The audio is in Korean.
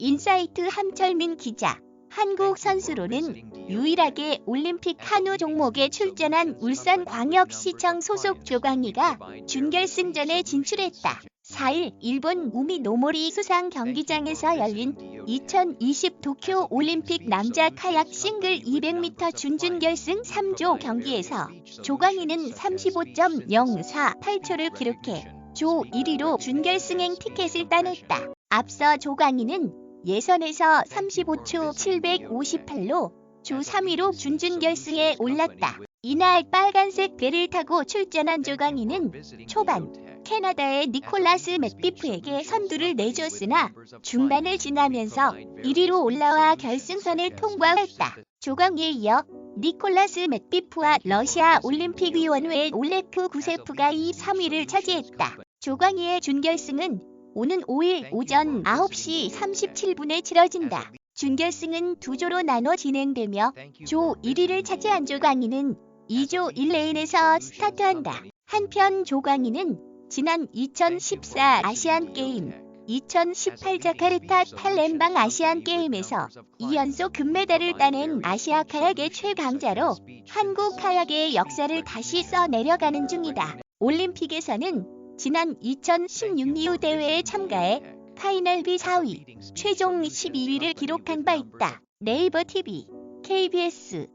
인사이트 함철민 기자. 한국 선수로는 유일하게 올림픽 한우 종목에 출전한 울산광역시청 소속 조광희가 준결승전에 진출했다. 4일 일본 우미노모리 수상 경기장에서 열린 2020 도쿄 올림픽 남자 카약 싱글 200m 준준결승 3조 경기에서 조광희는 35.048초를 기록해 조 1위로 준결승행 티켓을 따냈다. 앞서 조광희는 예선에서 35초 758로 조 3위로 준준결승에 올랐다. 이날 빨간색 배를 타고 출전한 조광희는 초반 캐나다의 니콜라스 맥비프에게 선두를 내줬으나 중반을 지나면서 1위로 올라와 결승선을 통과했다. 조광희에 이어 니콜라스 맥비프와 러시아 올림픽위원회 올레프 구세프가 2, 3위를 차지했다. 조광희의 준결승은 오는 5일 오전 9시 37분에 치러진다. 준결승은 두 조로 나눠 진행되며 조 1위를 차지한 조광희는 2조 1레인에서 스타트한다. 한편 조광희는 지난 2014 아시안게임, 2018 자카르타 팔렘방 아시안게임에서 2연속 금메달을 따낸 아시아 카약의 최강자로 한국 카약의 역사를 다시 써내려가는 중이다. 올림픽에서는 지난 2016 리우 대회에 참가해 파이널 B 4위, 최종 12위를 기록한 바 있다. 네이버 TV, KBS